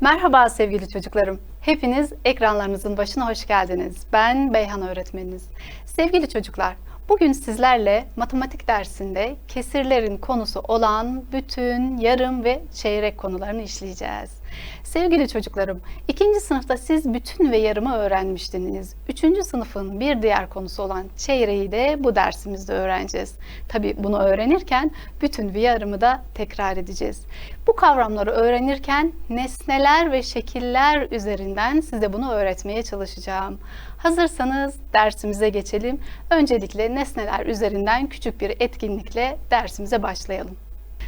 Merhaba sevgili çocuklarım. Hepiniz ekranlarınızın başına hoş geldiniz. Ben Beyhan öğretmeniniz. Sevgili çocuklar, bugün sizlerle matematik dersinde kesirlerin konusu olan bütün yarım ve çeyrek konularını işleyeceğiz. Sevgili çocuklarım, ikinci sınıfta siz bütün ve yarımı öğrenmiştiniz. Üçüncü sınıfın bir diğer konusu olan çeyreği de bu dersimizde öğreneceğiz. Tabi bunu öğrenirken bütün ve yarımı da tekrar edeceğiz. Bu kavramları öğrenirken nesneler ve şekiller üzerinden size bunu öğretmeye çalışacağım. Hazırsanız dersimize geçelim. Öncelikle nesneler üzerinden küçük bir etkinlikle dersimize başlayalım.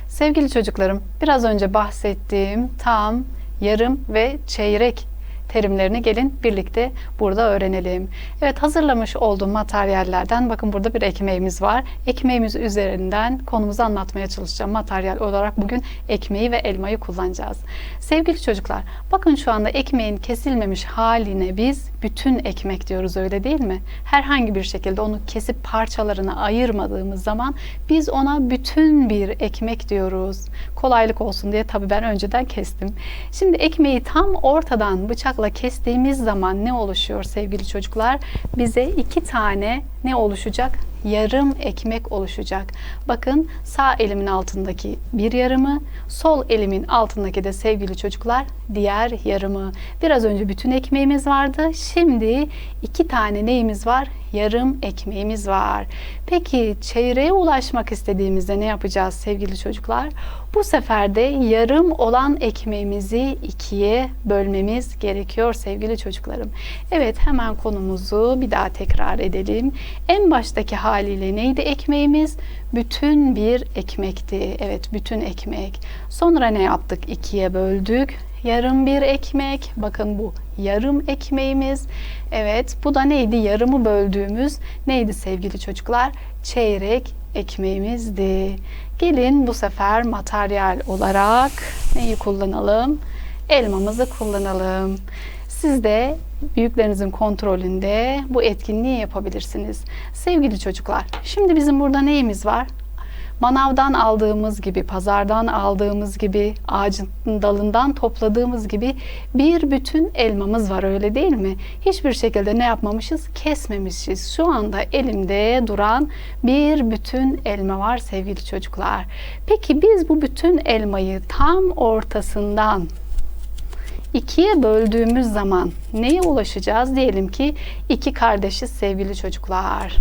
Sevgili çocuklarım, biraz önce bahsettiğim tam, yarım ve çeyrek terimlerini gelin birlikte burada öğrenelim. Evet hazırlamış olduğum materyallerden bakın burada bir ekmeğimiz var. Ekmeğimiz üzerinden konumuzu anlatmaya çalışacağım. Materyal olarak bugün ekmeği ve elmayı kullanacağız. Sevgili çocuklar bakın şu anda ekmeğin kesilmemiş haline biz bütün ekmek diyoruz öyle değil mi? Herhangi bir şekilde onu kesip parçalarına ayırmadığımız zaman biz ona bütün bir ekmek diyoruz. Kolaylık olsun diye tabii ben önceden kestim. Şimdi ekmeği tam ortadan bıçakla kestiğimiz zaman ne oluşuyor sevgili çocuklar? Bize iki tane ne oluşacak? Yarım ekmek oluşacak. Bakın sağ elimin altındaki bir yarımı, sol elimin altındaki de sevgili çocuklar diğer yarımı. Biraz önce bütün ekmeğimiz vardı. Şimdi iki tane neyimiz var? Yarım ekmeğimiz var. Peki çeyreğe ulaşmak istediğimizde ne yapacağız sevgili çocuklar? Bu sefer de yarım olan ekmeğimizi ikiye bölmemiz gerekiyor sevgili çocuklarım. Evet hemen konumuzu bir daha tekrar edelim. En baştaki haliyle neydi ekmeğimiz? Bütün bir ekmekti. Evet bütün ekmek. Sonra ne yaptık? İkiye böldük. Yarım bir ekmek. Bakın bu yarım ekmeğimiz. Evet bu da neydi? Yarımı böldüğümüz neydi sevgili çocuklar? Çeyrek ekmeğimizdi. Gelin bu sefer materyal olarak neyi kullanalım? Elmamızı kullanalım. Siz de büyüklerinizin kontrolünde bu etkinliği yapabilirsiniz. Sevgili çocuklar, şimdi bizim burada neyimiz var? Manavdan aldığımız gibi, pazardan aldığımız gibi, ağacın dalından topladığımız gibi bir bütün elmamız var öyle değil mi? Hiçbir şekilde ne yapmamışız? Kesmemişiz. Şu anda elimde duran bir bütün elma var sevgili çocuklar. Peki biz bu bütün elmayı tam ortasından ikiye böldüğümüz zaman neye ulaşacağız? Diyelim ki iki kardeşiz sevgili çocuklar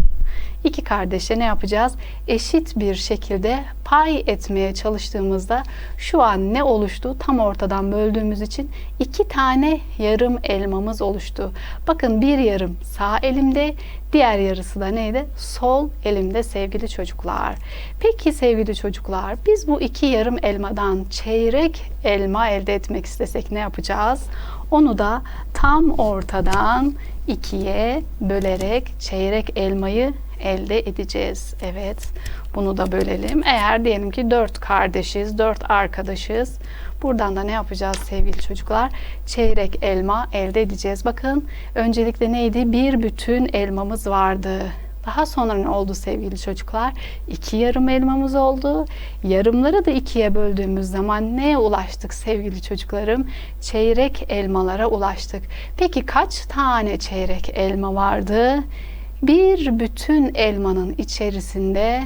iki kardeşe ne yapacağız? Eşit bir şekilde pay etmeye çalıştığımızda şu an ne oluştu? Tam ortadan böldüğümüz için iki tane yarım elmamız oluştu. Bakın bir yarım sağ elimde, diğer yarısı da neydi? Sol elimde sevgili çocuklar. Peki sevgili çocuklar, biz bu iki yarım elmadan çeyrek elma elde etmek istesek ne yapacağız? Onu da tam ortadan ikiye bölerek çeyrek elmayı elde edeceğiz. Evet. Bunu da bölelim. Eğer diyelim ki dört kardeşiz, dört arkadaşız. Buradan da ne yapacağız sevgili çocuklar? Çeyrek elma elde edeceğiz. Bakın öncelikle neydi? Bir bütün elmamız vardı. Daha sonra ne oldu sevgili çocuklar? İki yarım elmamız oldu. Yarımları da ikiye böldüğümüz zaman neye ulaştık sevgili çocuklarım? Çeyrek elmalara ulaştık. Peki kaç tane çeyrek elma vardı? Bir bütün elmanın içerisinde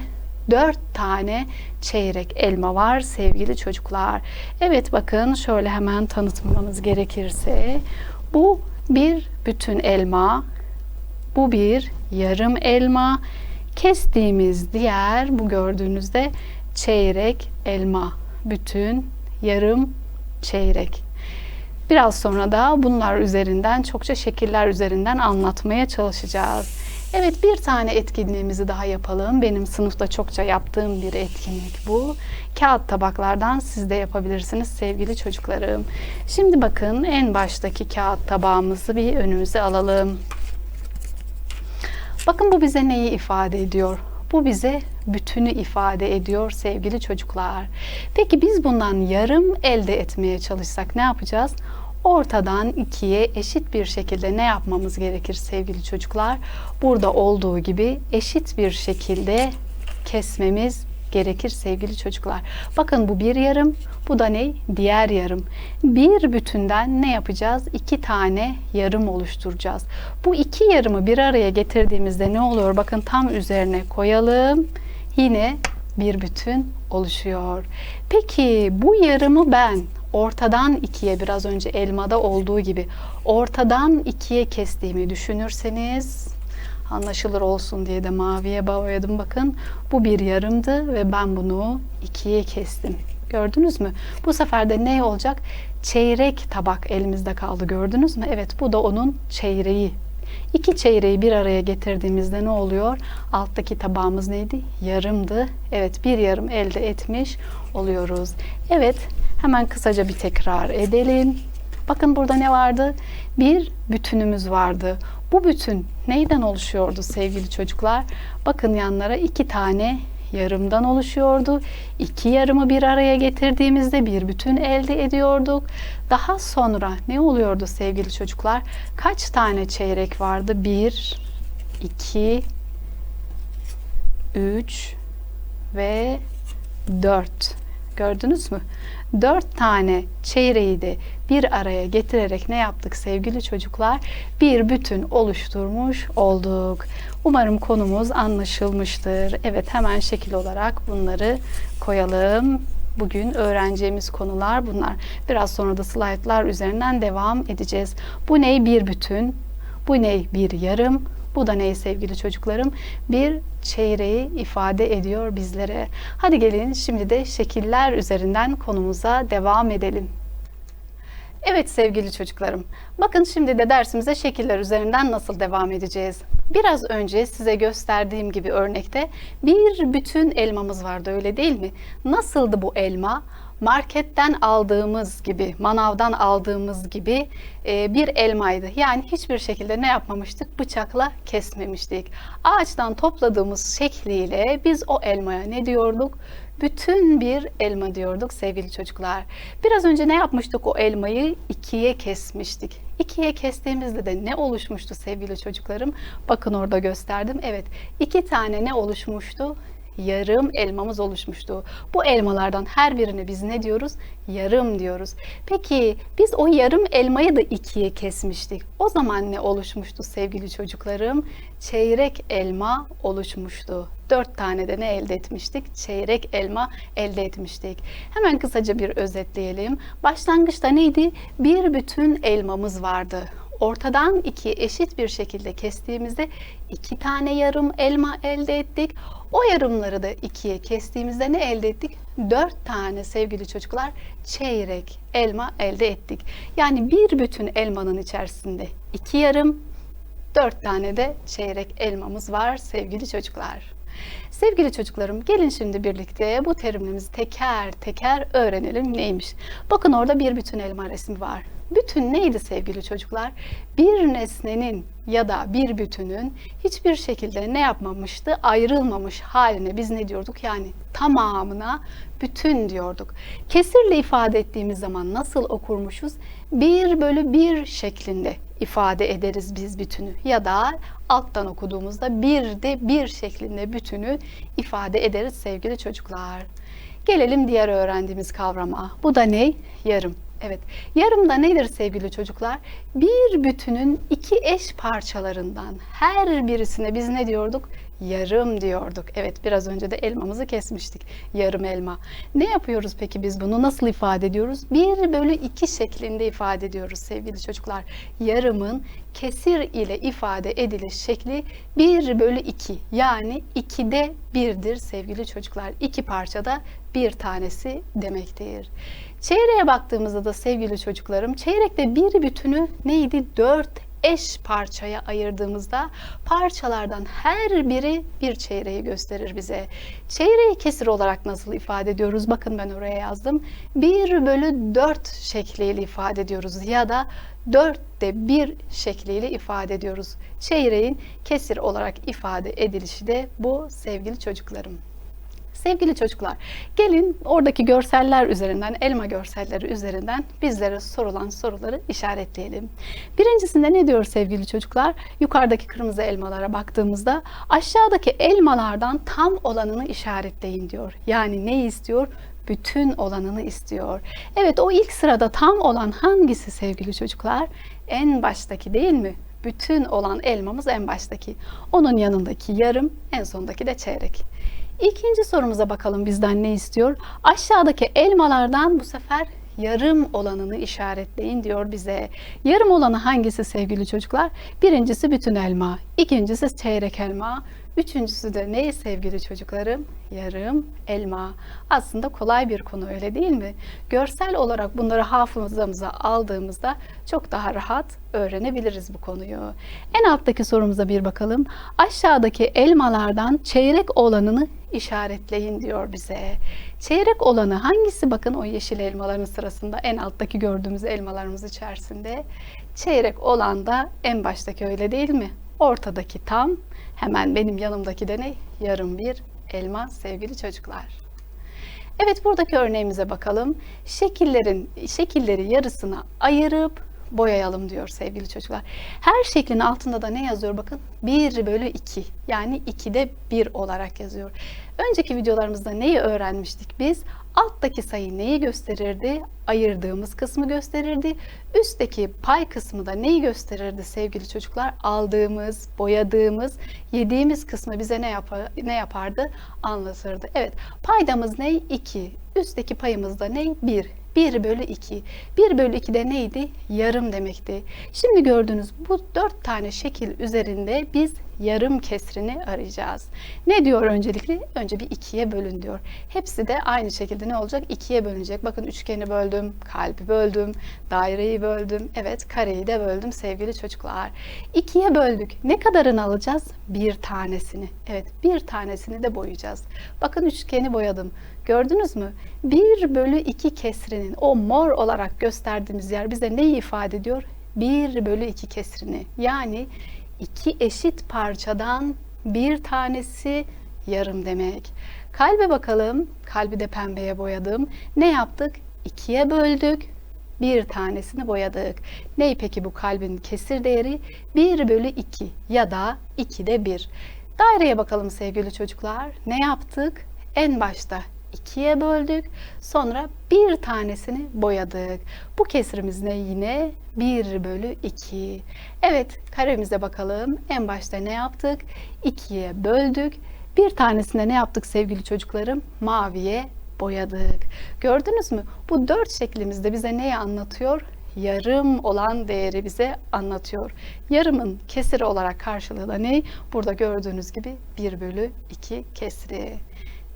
dört tane çeyrek elma var sevgili çocuklar. Evet bakın şöyle hemen tanıtmamız gerekirse bu bir bütün elma, bu bir yarım elma, kestiğimiz diğer bu gördüğünüzde çeyrek elma, bütün, yarım, çeyrek. Biraz sonra da bunlar üzerinden çokça şekiller üzerinden anlatmaya çalışacağız. Evet bir tane etkinliğimizi daha yapalım. Benim sınıfta çokça yaptığım bir etkinlik bu. Kağıt tabaklardan siz de yapabilirsiniz sevgili çocuklarım. Şimdi bakın en baştaki kağıt tabağımızı bir önümüze alalım. Bakın bu bize neyi ifade ediyor? Bu bize bütünü ifade ediyor sevgili çocuklar. Peki biz bundan yarım elde etmeye çalışsak ne yapacağız? Ortadan ikiye eşit bir şekilde ne yapmamız gerekir sevgili çocuklar? Burada olduğu gibi eşit bir şekilde kesmemiz gerekir sevgili çocuklar. Bakın bu bir yarım, bu da ne? Diğer yarım. Bir bütünden ne yapacağız? İki tane yarım oluşturacağız. Bu iki yarımı bir araya getirdiğimizde ne oluyor? Bakın tam üzerine koyalım. Yine bir bütün oluşuyor. Peki bu yarımı ben ortadan ikiye biraz önce elmada olduğu gibi ortadan ikiye kestiğimi düşünürseniz anlaşılır olsun diye de maviye boyadım bakın. Bu bir yarımdı ve ben bunu ikiye kestim. Gördünüz mü? Bu sefer de ne olacak? Çeyrek tabak elimizde kaldı gördünüz mü? Evet bu da onun çeyreği. İki çeyreği bir araya getirdiğimizde ne oluyor? Alttaki tabağımız neydi? Yarımdı. Evet bir yarım elde etmiş oluyoruz. Evet hemen kısaca bir tekrar edelim. Bakın burada ne vardı? Bir bütünümüz vardı. Bu bütün neyden oluşuyordu sevgili çocuklar? Bakın yanlara iki tane yarımdan oluşuyordu. İki yarımı bir araya getirdiğimizde bir bütün elde ediyorduk. Daha sonra ne oluyordu sevgili çocuklar? Kaç tane çeyrek vardı? Bir, iki, üç ve dört. Gördünüz mü? Dört tane çeyreği de bir araya getirerek ne yaptık sevgili çocuklar? Bir bütün oluşturmuş olduk. Umarım konumuz anlaşılmıştır. Evet hemen şekil olarak bunları koyalım. Bugün öğreneceğimiz konular bunlar. Biraz sonra da slaytlar üzerinden devam edeceğiz. Bu ney? Bir bütün. Bu ney? Bir yarım. Bu da ney sevgili çocuklarım? Bir çeyreği ifade ediyor bizlere. Hadi gelin şimdi de şekiller üzerinden konumuza devam edelim. Evet sevgili çocuklarım. Bakın şimdi de dersimize şekiller üzerinden nasıl devam edeceğiz. Biraz önce size gösterdiğim gibi örnekte bir bütün elmamız vardı öyle değil mi? Nasıldı bu elma? Marketten aldığımız gibi, manavdan aldığımız gibi e, bir elmaydı. Yani hiçbir şekilde ne yapmamıştık? Bıçakla kesmemiştik. Ağaçtan topladığımız şekliyle biz o elmaya ne diyorduk? Bütün bir elma diyorduk sevgili çocuklar. Biraz önce ne yapmıştık? O elmayı ikiye kesmiştik. İkiye kestiğimizde de ne oluşmuştu sevgili çocuklarım? Bakın orada gösterdim. Evet, iki tane ne oluşmuştu? Yarım elmamız oluşmuştu. Bu elmalardan her birine biz ne diyoruz? Yarım diyoruz. Peki biz o yarım elmayı da ikiye kesmiştik. O zaman ne oluşmuştu sevgili çocuklarım? Çeyrek elma oluşmuştu. Dört tane de ne elde etmiştik? Çeyrek elma elde etmiştik. Hemen kısaca bir özetleyelim. Başlangıçta neydi? Bir bütün elmamız vardı ortadan ikiye eşit bir şekilde kestiğimizde iki tane yarım elma elde ettik. O yarımları da ikiye kestiğimizde ne elde ettik? Dört tane sevgili çocuklar çeyrek elma elde ettik. Yani bir bütün elmanın içerisinde iki yarım, dört tane de çeyrek elmamız var sevgili çocuklar. Sevgili çocuklarım gelin şimdi birlikte bu terimlerimizi teker teker öğrenelim neymiş. Bakın orada bir bütün elma resmi var. Bütün neydi sevgili çocuklar? Bir nesnenin ya da bir bütünün hiçbir şekilde ne yapmamıştı? Ayrılmamış haline biz ne diyorduk? Yani tamamına bütün diyorduk. Kesirle ifade ettiğimiz zaman nasıl okurmuşuz? Bir bölü bir şeklinde ifade ederiz biz bütünü. Ya da alttan okuduğumuzda bir de bir şeklinde bütünü ifade ederiz sevgili çocuklar. Gelelim diğer öğrendiğimiz kavrama. Bu da ne? Yarım. Evet, yarım da nedir sevgili çocuklar? Bir bütünün iki eş parçalarından her birisine biz ne diyorduk? Yarım diyorduk. Evet, biraz önce de elmamızı kesmiştik. Yarım elma. Ne yapıyoruz peki biz bunu? Nasıl ifade ediyoruz? Bir bölü iki şeklinde ifade ediyoruz sevgili çocuklar. Yarımın kesir ile ifade ediliş şekli bir bölü iki. Yani ikide birdir sevgili çocuklar. İki parçada bir tanesi demektir. Çeyreğe baktığımızda da sevgili çocuklarım, çeyrekte bir bütünü neydi? Dört eş parçaya ayırdığımızda parçalardan her biri bir çeyreği gösterir bize. Çeyreği kesir olarak nasıl ifade ediyoruz? Bakın ben oraya yazdım. 1 bölü 4 şekliyle ifade ediyoruz ya da 4'te 1 şekliyle ifade ediyoruz. Çeyreğin kesir olarak ifade edilişi de bu sevgili çocuklarım. Sevgili çocuklar, gelin oradaki görseller üzerinden, elma görselleri üzerinden bizlere sorulan soruları işaretleyelim. Birincisinde ne diyor sevgili çocuklar? Yukarıdaki kırmızı elmalara baktığımızda aşağıdaki elmalardan tam olanını işaretleyin diyor. Yani ne istiyor? bütün olanını istiyor. Evet o ilk sırada tam olan hangisi sevgili çocuklar? En baştaki değil mi? Bütün olan elmamız en baştaki. Onun yanındaki yarım, en sondaki de çeyrek. İkinci sorumuza bakalım bizden ne istiyor? Aşağıdaki elmalardan bu sefer yarım olanını işaretleyin diyor bize. Yarım olanı hangisi sevgili çocuklar? Birincisi bütün elma, ikincisi çeyrek elma, üçüncüsü de ne sevgili çocuklarım? Yarım elma. Aslında kolay bir konu öyle değil mi? Görsel olarak bunları hafızamıza aldığımızda çok daha rahat öğrenebiliriz bu konuyu. En alttaki sorumuza bir bakalım. Aşağıdaki elmalardan çeyrek olanını işaretleyin diyor bize. Çeyrek olanı hangisi? Bakın o yeşil elmaların sırasında en alttaki gördüğümüz elmalarımız içerisinde. Çeyrek olan da en baştaki öyle değil mi? Ortadaki tam, hemen benim yanımdaki de ne? Yarım bir elma sevgili çocuklar. Evet buradaki örneğimize bakalım. Şekillerin şekilleri yarısına ayırıp boyayalım diyor sevgili çocuklar. Her şeklin altında da ne yazıyor bakın? 1 bölü 2 yani 2'de 1 olarak yazıyor. Önceki videolarımızda neyi öğrenmiştik biz? Alttaki sayı neyi gösterirdi? Ayırdığımız kısmı gösterirdi. Üstteki pay kısmı da neyi gösterirdi sevgili çocuklar? Aldığımız, boyadığımız, yediğimiz kısmı bize ne, yapar, ne yapardı? Anlatırdı. Evet paydamız ne? 2. Üstteki payımız da ne? 1. 1 bölü 2. 1 bölü 2 de neydi? Yarım demekti. Şimdi gördüğünüz bu 4 tane şekil üzerinde biz yarım kesrini arayacağız. Ne diyor öncelikle? Önce bir ikiye bölün diyor. Hepsi de aynı şekilde ne olacak? İkiye bölünecek. Bakın üçgeni böldüm, kalbi böldüm, daireyi böldüm. Evet kareyi de böldüm sevgili çocuklar. İkiye böldük. Ne kadarını alacağız? Bir tanesini. Evet bir tanesini de boyayacağız. Bakın üçgeni boyadım. Gördünüz mü? 1 bölü 2 kesrinin o mor olarak gösterdiğimiz yer bize neyi ifade ediyor? 1 bölü 2 kesrini. Yani iki eşit parçadan bir tanesi yarım demek. Kalbe bakalım. Kalbi de pembeye boyadım. Ne yaptık? İkiye böldük. Bir tanesini boyadık. Ney peki bu kalbin kesir değeri? 1 bölü 2 ya da 2'de 1. Daireye bakalım sevgili çocuklar. Ne yaptık? En başta ikiye böldük. Sonra bir tanesini boyadık. Bu kesrimiz ne yine? 1 bölü 2. Evet karemize bakalım. En başta ne yaptık? 2'ye böldük. Bir tanesinde ne yaptık sevgili çocuklarım? Maviye boyadık. Gördünüz mü? Bu dört şeklimizde bize neyi anlatıyor? yarım olan değeri bize anlatıyor. Yarımın kesiri olarak karşılığı da ne? Burada gördüğünüz gibi 1 bölü 2 kesri.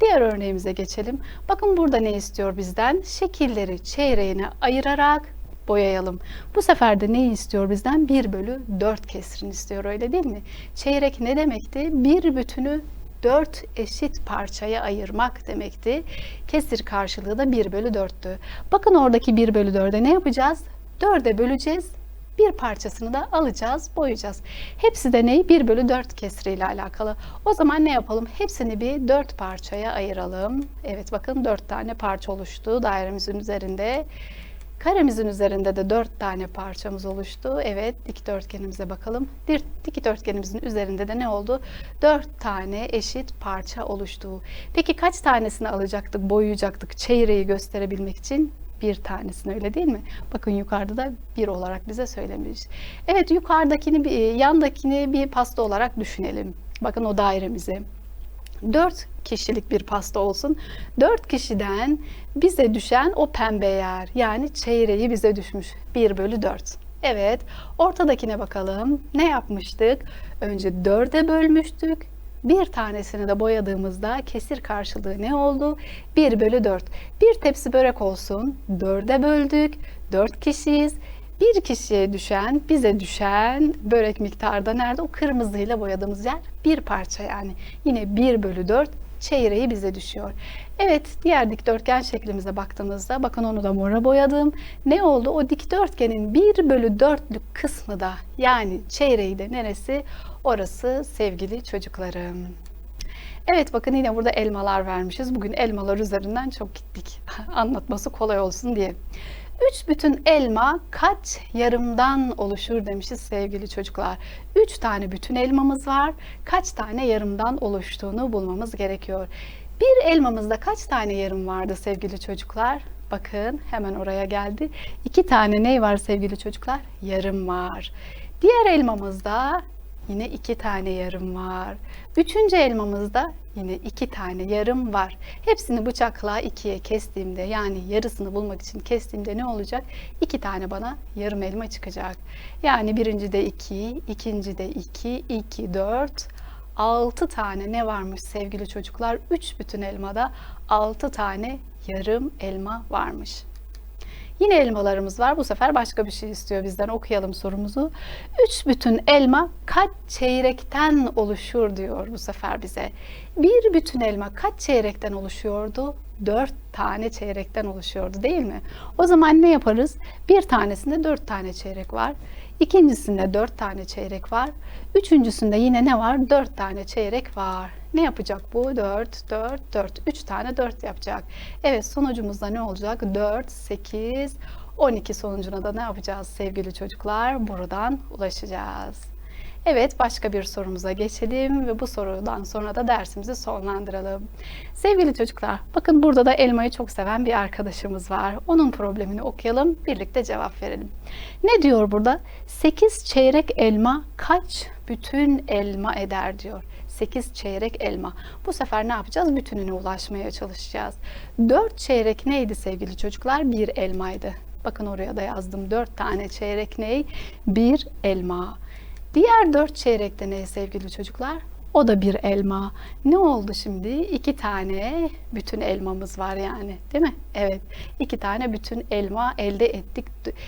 Diğer örneğimize geçelim. Bakın burada ne istiyor bizden? Şekilleri çeyreğine ayırarak boyayalım. Bu sefer de neyi istiyor bizden? 1 bölü 4 kesrini istiyor öyle değil mi? Çeyrek ne demekti? Bir bütünü 4 eşit parçaya ayırmak demekti. Kesir karşılığı da 1 bölü 4'tü. Bakın oradaki 1 bölü 4'e ne yapacağız? 4'e böleceğiz bir parçasını da alacağız, boyayacağız. Hepsi de neyi? 1 bölü 4 kesriyle alakalı. O zaman ne yapalım? Hepsini bir 4 parçaya ayıralım. Evet bakın 4 tane parça oluştu dairemizin üzerinde. Karemizin üzerinde de 4 tane parçamız oluştu. Evet dikdörtgenimize bakalım. Dikdörtgenimizin üzerinde de ne oldu? 4 tane eşit parça oluştu. Peki kaç tanesini alacaktık, boyayacaktık çeyreği gösterebilmek için? Bir tanesini öyle değil mi? Bakın yukarıda da bir olarak bize söylemiş. Evet yukarıdakini bir yandakini bir pasta olarak düşünelim. Bakın o dairemizi. Dört kişilik bir pasta olsun. Dört kişiden bize düşen o pembe yer yani çeyreği bize düşmüş. 1 bölü 4. Evet ortadakine bakalım. Ne yapmıştık? Önce dörde bölmüştük. Bir tanesini de boyadığımızda kesir karşılığı ne oldu? 1 bölü 4. Bir tepsi börek olsun. 4'e böldük. 4 kişiyiz. Bir kişiye düşen, bize düşen börek miktarı da nerede? O kırmızıyla boyadığımız yer bir parça yani. Yine 1 bölü 4 çeyreği bize düşüyor. Evet diğer dikdörtgen şeklimize baktığımızda bakın onu da mora boyadım. Ne oldu? O dikdörtgenin 1 bölü 4'lük kısmı da yani çeyreği de neresi? Orası sevgili çocuklarım. Evet bakın yine burada elmalar vermişiz. Bugün elmalar üzerinden çok gittik. Anlatması kolay olsun diye. Üç bütün elma kaç yarımdan oluşur demişiz sevgili çocuklar. Üç tane bütün elmamız var. Kaç tane yarımdan oluştuğunu bulmamız gerekiyor. Bir elmamızda kaç tane yarım vardı sevgili çocuklar? Bakın hemen oraya geldi. İki tane ne var sevgili çocuklar? Yarım var. Diğer elmamızda yine iki tane yarım var. Üçüncü elmamızda yine iki tane yarım var. Hepsini bıçakla ikiye kestiğimde yani yarısını bulmak için kestiğimde ne olacak? İki tane bana yarım elma çıkacak. Yani birinci de iki, ikinci de iki, iki, dört, altı tane ne varmış sevgili çocuklar? Üç bütün elmada altı tane yarım elma varmış. Yine elmalarımız var. Bu sefer başka bir şey istiyor bizden. Okuyalım sorumuzu. Üç bütün elma kaç çeyrekten oluşur diyor bu sefer bize. Bir bütün elma kaç çeyrekten oluşuyordu? Dört tane çeyrekten oluşuyordu değil mi? O zaman ne yaparız? Bir tanesinde dört tane çeyrek var. İkincisinde dört tane çeyrek var. Üçüncüsünde yine ne var? Dört tane çeyrek var. Ne yapacak bu? 4, 4, 4. 3 tane 4 yapacak. Evet sonucumuzda ne olacak? 4, 8, 12 sonucuna da ne yapacağız sevgili çocuklar? Buradan ulaşacağız. Evet başka bir sorumuza geçelim ve bu sorudan sonra da dersimizi sonlandıralım. Sevgili çocuklar bakın burada da elmayı çok seven bir arkadaşımız var. Onun problemini okuyalım birlikte cevap verelim. Ne diyor burada? 8 çeyrek elma kaç bütün elma eder diyor. 8 çeyrek elma. Bu sefer ne yapacağız? Bütününe ulaşmaya çalışacağız. 4 çeyrek neydi sevgili çocuklar? Bir elmaydı. Bakın oraya da yazdım. 4 tane çeyrek ney? Bir elma. Diğer 4 çeyrekte ne sevgili çocuklar? O da bir elma. Ne oldu şimdi? İki tane bütün elmamız var yani. Değil mi? Evet. iki tane bütün elma elde ettik.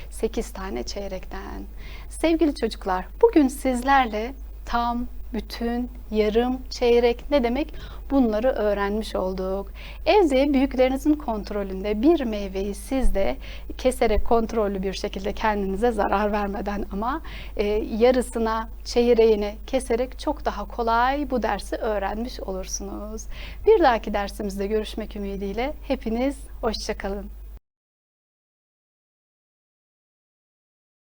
8 tane çeyrekten. Sevgili çocuklar, bugün sizlerle tam, bütün, yarım, çeyrek ne demek? Bunları öğrenmiş olduk. Evde büyüklerinizin kontrolünde bir meyveyi siz de keserek kontrollü bir şekilde kendinize zarar vermeden ama e, yarısına, çeyreğine keserek çok daha kolay bu dersi öğrenmiş olursunuz. Bir dahaki dersimizde görüşmek ümidiyle hepiniz hoşçakalın.